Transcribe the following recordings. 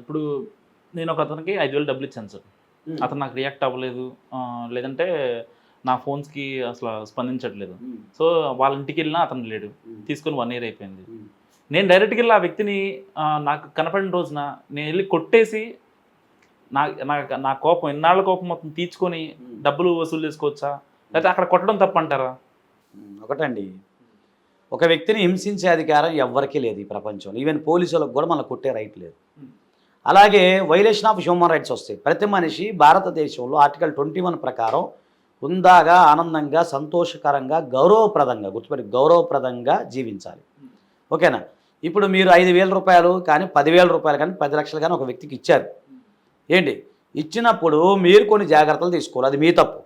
ఇప్పుడు నేను ఒక అతనికి ఐదు వేలు డబ్బులు ఇచ్చాను సార్. అతను నాకు రియాక్ట్ అవ్వలేదు. లేదంటే నా ఫోన్స్కి అసలు స్పందించట్లేదు. సో వాళ్ళ ఇంటికి వెళ్ళినా అతను లేడు. తీసుకొని వన్ ఇయర్ అయిపోయింది. నేను డైరెక్ట్గా వెళ్ళి ఆ వ్యక్తిని నాకు కనపడిన రోజున నేను వెళ్ళి కొట్టేసి నా నా కోపం ఎన్నాళ్ళ కోపం మొత్తం తీర్చుకొని డబ్బులు వసూలు చేసుకోవచ్చా? లేకపోతే అక్కడ కొట్టడం తప్పంటారా? ఒకటండి. ఒక వ్యక్తిని హింసించే అధికారం ఎవ్వరికీ లేదు ఈ ప్రపంచంలో. ఈవెన్ పోలీసులకు కూడా మనకు కొట్టే రైట్ లేదు. అలాగే వైలేషన్ ఆఫ్ హ్యూమన్ రైట్స్ వస్తాయి. ప్రతి మనిషి భారతదేశంలో ఆర్టికల్ ట్వంటీ వన్ ప్రకారం హుందాగా ఆనందంగా సంతోషకరంగా గౌరవప్రదంగా గుర్తుపెట్టి గౌరవప్రదంగా జీవించాలి. ఓకేనా? ఇప్పుడు మీరు ఐదు వేల రూపాయలు కానీ పదివేల రూపాయలు కానీ పది లక్షలు కానీ ఒక వ్యక్తికి ఇచ్చారు. ఏంటి? ఇచ్చినప్పుడు మీరు కొన్ని జాగ్రత్తలు తీసుకోవాలి. అది మీ తప్పు.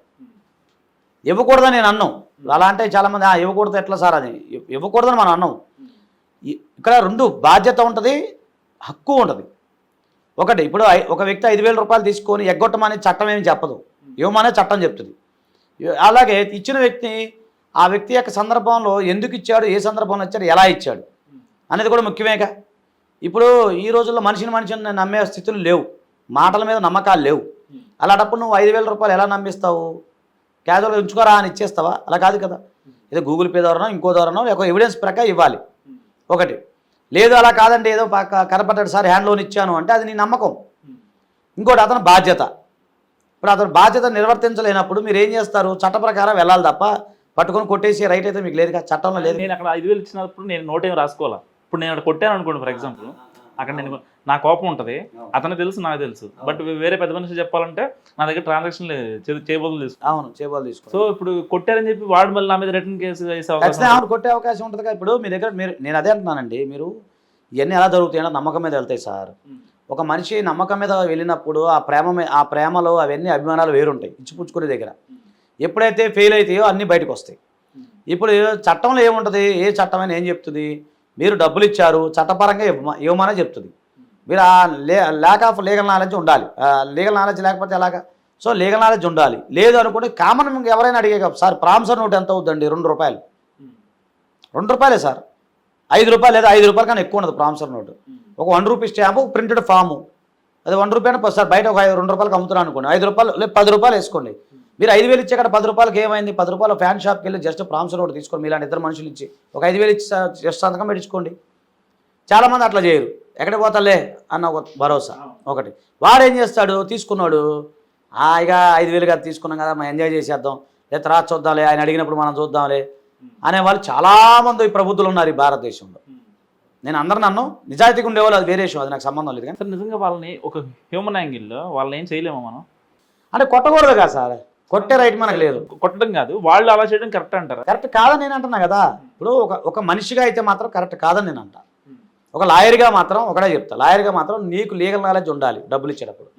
ఇవ్వకూడదని నేను అన్నాం. అలా అంటే చాలామంది "ఆ, ఇవ్వకూడదు ఎట్లా సార్ అది? ఇవ్వకూడదని మనం అన్నాం. ఇక్కడ రెండు బాధ్యత ఉంటుంది హక్కు ఉంటుంది. ఒకటి ఇప్పుడు ఒక వ్యక్తి ఐదు వేల రూపాయలు తీసుకొని ఎగ్గొట్టమని చట్టం ఏమి చెప్పదు. ఇవ్వమనే చట్టం చెప్తుంది. అలాగే ఇచ్చిన వ్యక్తి ఆ వ్యక్తి యొక్క సందర్భంలో ఎందుకు ఇచ్చాడు ఏ సందర్భంలో ఇచ్చాడు ఎలా ఇచ్చాడు అనేది కూడా ముఖ్యమేగా. ఇప్పుడు ఈ రోజుల్లో మనిషిని మనిషిని నమ్మే స్థితులు లేవు. మాటల మీద నమ్మకాలు లేవు. అలాంటప్పుడు నువ్వు ఐదు వేల రూపాయలు ఎలా నమ్మిస్తావు? క్యాజువల్గా ఉంచుకోరా అని ఇచ్చేస్తావా? అలా కాదు కదా. ఏదో గూగుల్ పే ద్వారానో ఇంకో ద్వారానో లేక ఎవిడెన్స్ ప్రకారం ఇవ్వాలి. ఒకటి లేదు అలా కాదండి ఏదో పక్క- కనపడ్డాడు సార్ హ్యాండ్ లోన్ ఇచ్చాను అంటే అది నీ నమ్మకం. ఇంకోటి అతను బాధ్యత. ఇప్పుడు అతను బాధ్యత నిర్వర్తించలేనప్పుడు మీరు ఏం చేస్తారు? చట్ట ప్రకారం వెళ్ళాలి తప్ప పట్టుకొని కొట్టేసి రైట్ అయితే మీకు లేదుగా చట్టంలో లేదు. నేను అక్కడ ఐదు వేలు ఇచ్చినప్పుడు నేను నోట్ ఏం రాసుకోవాలా? ఇప్పుడు నేను అక్కడ కొట్టాను అనుకోండి ఫర్ ఎగ్జాంపుల్. అక్కడ నేను నా కోపం ఉంటుంది. అతనికి తెలుసు నాకు తెలుసు. బట్ వేరే పెద్ద మనిషి చెప్పాలంటే నా దగ్గర ట్రాన్సాక్షన్ చేయబోదు తీసుకో. అవును చేబాలు తీసుకో. సో ఇప్పుడు కొట్టారని చెప్పి వాడు మళ్ళీ నా మీద రిటర్న్ కేసు వేసే అవకాశం కొట్టే అవకాశం ఉంటుంది కదా. ఇప్పుడు మీ దగ్గర మీరు నేను అదే అంటున్నానండి. మీరు ఇవన్నీ ఎలా జరుగుతాయో నమ్మకం మీద వెళ్తాయి సార్. ఒక మనిషి నమ్మకం మీద వెళ్ళినప్పుడు ఆ ప్రేమ ఆ ప్రేమలో అవన్నీ అభిమానాలు వేరుంటాయి. ఇచ్చిపుచ్చుకునే దగ్గర. ఎప్పుడైతే ఫెయిల్ అవుతాయో అన్నీ బయటకు వస్తాయి. ఇప్పుడు చట్టంలో ఏముంటుంది? ఏ చట్టం ఏం చెప్తుంది? మీరు డబ్బులు ఇచ్చారు చట్టపరంగా ఇవ్వమ- ఇవ్వమనే చెప్తుంది. మీరు ఆ లే ల్యాక్ ఆఫ్ లీగల్ నాలెడ్జ్ ఉండాలి. లీగల్ నాలెడ్జ్ లేకపోతే ఎలాగా? సో లీగల్ నాలెడ్జ్ ఉండాలి. లేదు అనుకుంటే కామన్ ఎవరైనా అడిగే కదా, సార్ ప్రామిసర్ నోట్ ఎంత అవుతుందండి రెండు రూపాయలు. రెండు రూపాయలే సార్. ఐదు రూపాయలు లేదా ఐదు రూపాయల కన్నా ఎక్కువ ఉండదు ప్రామిసర్ నోటు. ఒక one rupee stamp printed form. అది వన్ రూపాయలు సార్ బయట ఒక రెండు రూపాయలకి అమ్ముతున్నాను అనుకోండి. ఐదు రూపాయలు లేదు పది రూపాయలు వేసుకోండి. మీరు ఐదు వేలు ఇచ్చే అక్కడ పది రూపాయలకి ఏమైంది? పది రూపాయలు ఫ్యాన్ షాప్కి వెళ్ళి జస్ట్ ప్రామిసర్ నోట్ తీసుకోండి మీలాంటి ఇద్దరు మనుషులు ఇచ్చి ఒక ఐదు వేలు ఇచ్చి జస్ట్ సంతకం పెట్టించుకోండి. చాలామంది అట్లా చేయరు. ఎక్కడికి పోతాలే అన్న ఒక భరోసా ఒకటి. వాడు ఏం చేస్తాడు? తీసుకున్నాడు. హాయిగా ఐదు వేలు కదా తీసుకున్నాం కదా మనం ఎంజాయ్ చేసేద్దాం. లేదా తర్వాత చూద్దాంలే ఆయన అడిగినప్పుడు మనం చూద్దాంలే అనేవాళ్ళు చాలామంది ఈ ప్రభుత్వులు ఉన్నారు ఈ భారతదేశంలో. నేను అందరిని అన్నాను నిజాయితీగా ఉండేవాళ్ళు అది వేరే విషయం. అది నాకు సంబంధం లేదు కానీ. నిజంగా వాళ్ళని ఒక హ్యూమన్ యాంగిల్లో వాళ్ళని ఏం చేయలేమా మనం? అంటే కొట్టకూడదు కదా సార్. కొట్టే రైట్ మనకు లేదు. కొట్టడం కాదు వాళ్ళు అలా చేయడం కరెక్ట్ అంటారా? కరెక్ట్ కాదని నేను అంటున్నా కదా. ఇప్పుడు ఒక ఒక మనిషిగా అయితే మాత్రం కరెక్ట్ కాదని నేను అంటా. ఒక లాయర్గా మాత్రం ఒకటే చెప్తా. లాయర్గా మాత్రం నీకు లీగల్ నాలెడ్జ్ ఉండాలి డబ్బులు ఇచ్చేటప్పుడు.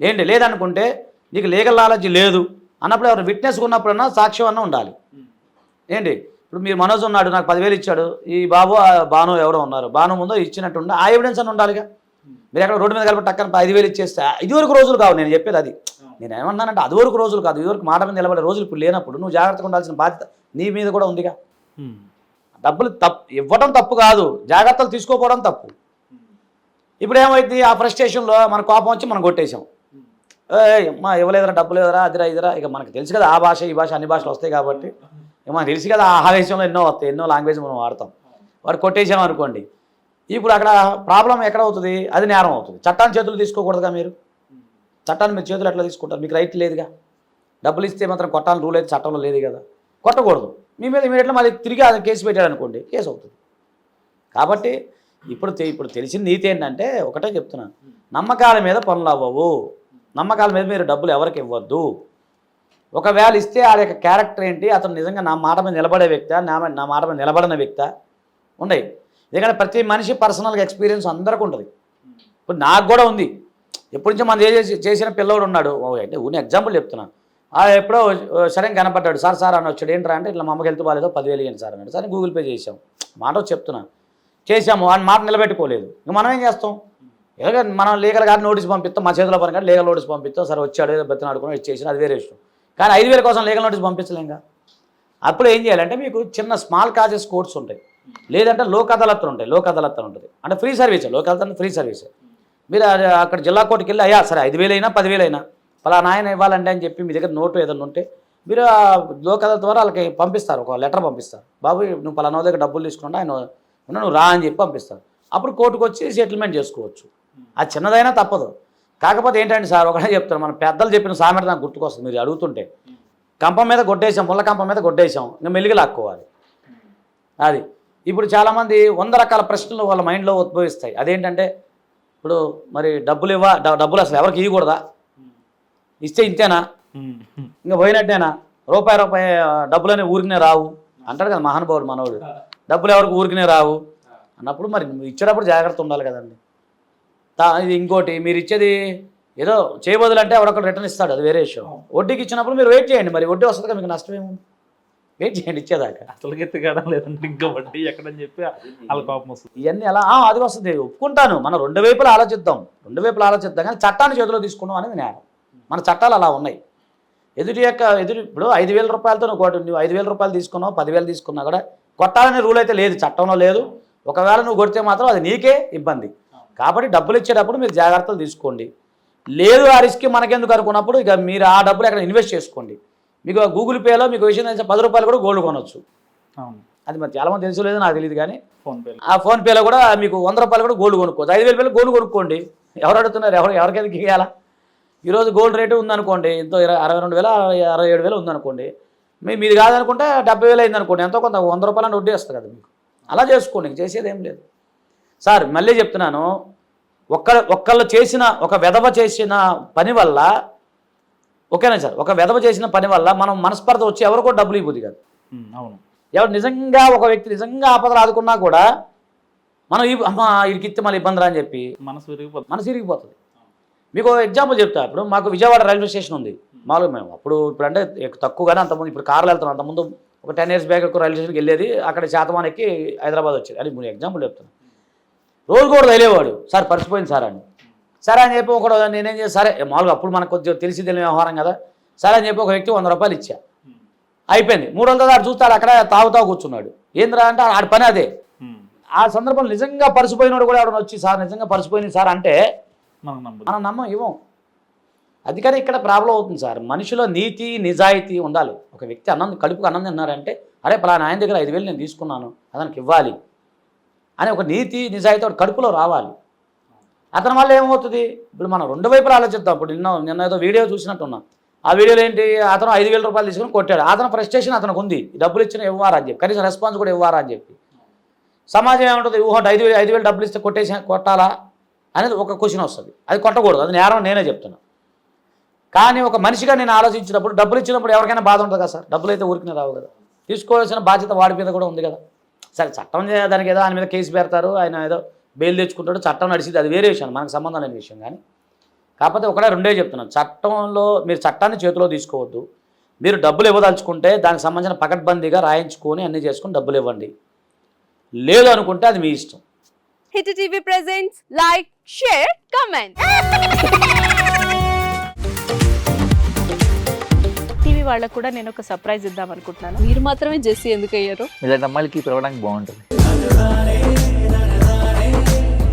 ఏంటి? లేదనుకుంటే నీకు లీగల్ నాలెడ్జ్ లేదు అన్నప్పుడు ఎవరు విట్నెస్ ఉన్నప్పుడన్నా సాక్ష్యం అన్న ఉండాలి. ఏంటి? ఇప్పుడు మీరు మనోజ్ ఉన్నాడు నాకు పదివేలు ఇచ్చాడు. ఈ బాబు ఆ బాను ఎవరో ఉన్నారు. బాను ముందు ఇచ్చినట్టు ఆ ఎవిడెన్స్ అని ఉండాలిగా. మీరు ఎక్కడ రోడ్డు మీద కలిపి టక్కన ఐదు వేలు ఇచ్చేస్తే ఇది వరకు రోజులు కావు. నేను చెప్పేది అది. నేను ఏమన్నానంటే అది వరకు రోజులు కాదు. ఇది వరకు మాట మీద నిలబడే రోజులు ఇప్పుడు లేనప్పుడు నువ్వు జాగ్రత్తగా ఉండాల్సిన బాధ్యత నీ మీద కూడా ఉందిగా. డబ్బులు తప్పు ఇవ్వడం తప్పు కాదు. జాగ్రత్తలు తీసుకోపోవడం తప్పు. ఇప్పుడు ఏమైంది? ఆ ఫ్రస్ట్రేషన్లో మన కోపం వచ్చి మనం కొట్టేశాం. ఏ మా ఇవ్వలేదురా డబ్బులు లేదురా అదిరా ఇదిరా. ఇక మనకు తెలుసు కదా ఆ భాష ఈ భాష అన్ని భాషలు వస్తాయి కాబట్టి. ఇక మనకు తెలుసు కదా ఆ ఆవేశంలో ఎన్నో వస్తాయి ఎన్నో లాంగ్వేజ్ మనం వాడతాం. వాడు కొట్టేసాం అనుకోండి. ఇప్పుడు అక్కడ ప్రాబ్లం ఎక్కడ అవుతుంది? అది నేరం అవుతుంది. చట్టాన్ని చేతులు తీసుకోకూడదుగా మీరు? చట్టాన్ని మీరు చేతులు ఎట్లా తీసుకుంటారు? మీకు రైట్ లేదుగా? డబ్బులు ఇస్తే మాత్రం కొట్టాలని రూల్ అయితే చట్టంలో లేదు కదా? కొట్టకూడదు. మీ మీద ఇమీడియట్గా మళ్ళీ తిరిగి అది కేసు పెట్టాడు అనుకోండి కేసు అవుతుంది. కాబట్టి ఇప్పుడు ఇప్పుడు తెలిసిన నీతి ఏంటంటే ఒకటే చెప్తున్నాను నమ్మకాల మీద పనులు అవ్వవు. నమ్మకాల మీద మీరు డబ్బులు ఎవరికి ఇవ్వద్దు. ఒకవేళ ఇస్తే ఆ యొక్క క్యారెక్టర్ ఏంటి? అతను నిజంగా నా మాట మీద నిలబడే వ్యక్త? నా మీద- నా మాట మీద నిలబడిన వ్యక్త? ఉండయి. ఎందుకంటే ప్రతి మనిషి పర్సనల్గా ఎక్స్పీరియన్స్ అందరికీ ఉంటుంది. ఇప్పుడు నాకు కూడా ఉంది. ఎప్పటి నుంచో మన చేసిన పిల్లవాడు ఉన్నాడు. ఓ, అంటే ఊని ఎగ్జాంపుల్ చెప్తున్నాను ఆ ఎప్పుడో సరే కనపడ్డాడు. సార్ సార్ అని వచ్చాడు. ఏంట్రా? అంటే ఇట్లా మమ్మకి హెల్త్ బాగాలేదో. పదివేలు ఇవ్వండి సార్ అన్నాడు. సరే గూగుల్ పే చేసాం మాట చెప్తున్నా. చెప్తున్నాను చేసాము అని మాట నిలబెట్టుకోలేదు. ఇంక మనం ఏం చేస్తాం? ఏదో మనం లీగల్ గారు నోటీస్ పంపిస్తాం. మా చేతిలో పని కానీ లీగల్ నోటీస్ పంపిస్తాం. సరే వచ్చాడు ఏదో బెత్తన ఇది ఇచ్చేసి అది వేరే ఇష్టం కానీ ఐదు వేల కోసం లీగల్ నోటీస్ పంపించలేంగా అప్పుడు ఏం చేయాలంటే మీకు చిన్న స్మాల్ కాజెస్ కోర్ట్స్ ఉంటాయి. లేదంటే లోక్ అదాలత్తులు ఉంటాయి లోక్ అదాలత్ ఉంటుంది. అంటే free service Lok Adalat free service. మీరు అక్కడ జిల్లా కోర్టుకి వెళ్ళి అయ్యా సరే ఐదు వేలైనా పదివేలైనా పలానా ఆయన ఇవ్వాలండి అని చెప్పి మీ దగ్గర నోటు ఏదైనా ఉంటే మీరు ఆ లోక్ అదాలత్ ద్వారా వాళ్ళకి పంపిస్తారు ఒక లెటర్ పంపిస్తారు. బాబు నువ్వు పలానా దగ్గర డబ్బులు తీసుకుంటా ఆయన నువ్వు రా అని చెప్పి పంపిస్తారు. అప్పుడు కోర్టుకు వచ్చి సెటిల్మెంట్ చేసుకోవచ్చు. అది చిన్నదైనా తప్పదు. కాకపోతే ఏంటంటే సార్ ఒకటే చెప్తాను మన పెద్దలు చెప్పిన సామెత నాకు గుర్తుకొస్తుంది. మీరు అడుగుతుంటే కంపం మీద గొడ్డేసాం ముళ్ళ కంపం మీద గొడ్డేసాం ఇంకా మెల్లిగా లాక్కోవాలి. అది. ఇప్పుడు చాలామంది వంద రకాల ప్రశ్నలు వాళ్ళ మైండ్లో ఉద్భవిస్తాయి. అదేంటంటే ఇప్పుడు మరి డబ్బులు ఇవ్వ డబ్బులు అసలు ఎవరికి ఇవ్వకూడదా? ఇస్తే ఇంతేనా? ఇంకా పోయినట్టేనా? రూపాయి రూపాయి డబ్బులనే ఊరికనే రావు. అంటాడు కదా మహానుభావుడు మనోడు. డబ్బులు ఎవరికి ఊరికనే రావు? అన్నప్పుడు మరి ఇచ్చేటప్పుడు జాగ్రత్త ఉండాలి కదండి. తా- ఇది ఇంకోటి మీరు ఇచ్చేది ఏదో చేయబోదులు అంటే ఎవడొకడు రిటర్న్ ఇస్తాడు అది వేరే విషయం. వడ్డీకి ఇచ్చినప్పుడు మీరు వెయిట్ చేయండి మరి వడ్డీ వస్తుంది కదా మీకు నష్టం ఏముంది వెయిట్ చేయండి ఇచ్చేదాకా? అసలు ఎత్తుకోవడం లేదంటే ఇంకా వడ్డీ ఎక్కడని చెప్పి వాళ్ళ కోపం వస్తుంది. ఇవన్నీ ఎలా? అది వస్తుంది. ఒప్పుకుంటాను. మనం రెండు వైపులు ఆలోచిద్దాం. రెండు వైపులు ఆలోచిద్దాం. కానీ చట్టాన్ని చేతిలో తీసుకున్నాం అనేది న్యాయం. మన చట్టాలు అలా ఉన్నాయి. ఎదుటి యొక్క ఎదుటి ఇప్పుడు ఐదు వేల రూపాయలతో నువ్వు కొట్టు నువ్వు ఐదు వేల రూపాయలు తీసుకున్నావు పదివేలు తీసుకున్నా కూడా కొట్టాలనే రూల్ అయితే లేదు. చట్టంలో లేదు. ఒకవేళ నువ్వు కొడితే మాత్రం అది నీకే ఇబ్బంది. కాబట్టి డబ్బులు ఇచ్చేటప్పుడు మీరు జాగ్రత్తలు తీసుకోండి. లేదు ఆ రిస్క్ మనకెందుకు అనుకున్నప్పుడు ఇక మీరు ఆ డబ్బులు ఎక్కడ ఇన్వెస్ట్ చేసుకోండి. మీకు గూగుల్ పేలో మీకు విషయం తెలిసిన పది రూపాయలు కూడా గోల్డ్ కొనవచ్చు అవును. అది మరి చాలామంది తెలుసు లేదు నాకు తెలియదు కానీ ఫోన్పే ఆ ఫోన్పేలో కూడా మీకు వంద రూపాయలు కూడా గోల్డ్ కొనుక్కోవచ్చు. ఐదు వేల రూపాయలు గోల్డ్ కొనుక్కోండి. ఎవరు అడుగుతున్నారు? ఎవరు ఎవరికైనా ఇవ్వాలా ఈరోజు గోల్డ్ రేటు ఉందనుకోండి ఎంతో ఇరవై అరవై రెండు వేల అరవై ఏడు వేలు ఉందనుకోండి. మీ మీది కాదనుకుంటే డెబ్బై వేలు అయిందనుకోండి ఎంతో కొంత వంద రూపాయలు వడ్డీ వస్తుంది కదా మీకు. అలా చేసుకోండి ఇంక చేసేది ఏం లేదు. సార్ మళ్ళీ చెప్తున్నాను ఒక్క ఒక్కళ్ళు చేసిన ఒక వెధవ చేసిన పని వల్ల ఓకేనా సార్? ఒక వెధవ చేసిన పని వల్ల మనం మనస్పర్ధ వచ్చి ఎవరికో డబ్బులు ఇవ్వదు కాదు. అవును. ఎవరు నిజంగా ఒక వ్యక్తి నిజంగా ఆపదలు ఆదుకున్నా కూడా మనం ఈ అమ్మా వీడికి ఇస్తే మళ్ళీ ఇబ్బంది రా అని చెప్పి మనసు విరిగిపోతుంది. మనసు ఇరిగిపోతుంది మీకు ఎగ్జాంపుల్ చెప్తా. ఇప్పుడు మాకు విజయవాడ రైల్వే స్టేషన్ ఉంది. మామూలుగా మేము అప్పుడు ఇప్పుడు అంటే తక్కువగానే అంతకుముందు ఇప్పుడు కార్లు వెళ్తున్నాం. అంతకుముందు ఒక టెన్ ఇయర్స్ బ్యాక్ రైల్వే స్టేషన్కి వెళ్ళేది. అక్కడ శాతమాన్ ఎక్కి హైదరాబాద్ వచ్చేది. అది మీరు ఎగ్జాంపుల్ చెప్తాను రోజు కూడా తెలియవాడు సార్ పరిచిపోయింది సార్ అని. సరే అని చెప్పి ఒకడు నేనేం చేసి సరే మామూలుగా అప్పుడు మనకు కొంచెం తెలిసి తెలియని వ్యవహారం కదా. సరే అని చెప్పి ఒక వ్యక్తి వంద రూపాయలు ఇచ్చా. అయిపోయింది. మూడు వందల దాడు చూస్తాడు అక్కడ తాగుతా కూర్చున్నాడు. ఏంద్రా అంటే ఆడి పని అదే. ఆ సందర్భంలో నిజంగా పరిచిపోయినోడు కూడా ఎవడన్నా వచ్చి సార్ నిజంగా పరిచిపోయింది సార్ అంటే మనం నమ్మం ఇవ్వం. అది కానీ ఇక్కడ ప్రాబ్లం అవుతుంది సార్. మనిషిలో నీతి నిజాయితీ ఉండాలి. ఒక వ్యక్తి అన్నం కడుపుకు అన్నం తిన్నారంటే అరే పలానా ఆయన దగ్గర ఐదు వేలు నేను తీసుకున్నాను అతనికి ఇవ్వాలి అని ఒక నీతి నిజాయితీ కడుపులో రావాలి. అతని వల్ల ఏమవుతుంది? ఇప్పుడు మనం రెండు వైపులు ఆలోచిద్దాం. ఇప్పుడు నిన్న నిన్న ఏదో వీడియో చూసినట్టున్నా. ఆ వీడియోలో ఏంటి? అతను ఐదు వేల రూపాయలు తీసుకుని కొట్టాడు. అతను ఫ్రస్ట్రేషన్ అతనికి ఉంది. ఈ డబ్బులు ఇచ్చిన ఇవ్వారా అని చెప్పి. కనీసం రెస్పాన్స్ కూడా ఇవ్వారా అని చెప్పి. సమాజం ఏముంటుంది? ఊహ ఐదు వేలు ఐదు వేలు డబ్బులు ఇస్తే కొట్టేసి కొట్టాలా? అనేది ఒక క్వశ్చన్ వస్తుంది. అది కొట్టకూడదు. అది నేరం నేనే చెప్తున్నా. కానీ ఒక మనిషిగా నేను ఆలోచించినప్పుడు డబ్బులు ఇచ్చినప్పుడు ఎవరికైనా బాధ ఉంటుంది కదా సార్? డబ్బులు అయితే ఊరికనే రావు కదా. తీసుకోవాల్సిన బాధ్యత వాడి మీద కూడా ఉంది కదా. సరే చట్టం దానికి ఏదో ఆయన మీద కేసు పెడతారు. ఆయన ఏదో బెయిల్ తెచ్చుకుంటాడు చట్టం నడిచింది అది వేరే విషయం మనకు సంబంధం లేని విషయం కానీ. కాకపోతే ఒకటే రెండే చెప్తున్నాను చట్టంలో మీరు చట్టాన్ని చేతిలో తీసుకోవద్దు. మీరు డబ్బులు ఇవ్వదలుచుకుంటే దానికి సంబంధించిన పకడ్బందీగా రాయించుకొని అన్నీ చేసుకొని డబ్బులు ఇవ్వండి. లేదు అనుకుంటే అది మీ ఇష్టం. Hit TV presents like share comment. TV వాళ్ళకు కూడా నేను ఒక సర్ప్రైజ్ ఇద్దాం అనుకుంటున్నాను. మీరు మాత్రమే జెస్సీ ఎందుకు అయ్యారు ఇలాంటి అమ్మాయిలకి పిలవడానికి బాగుంటుంది.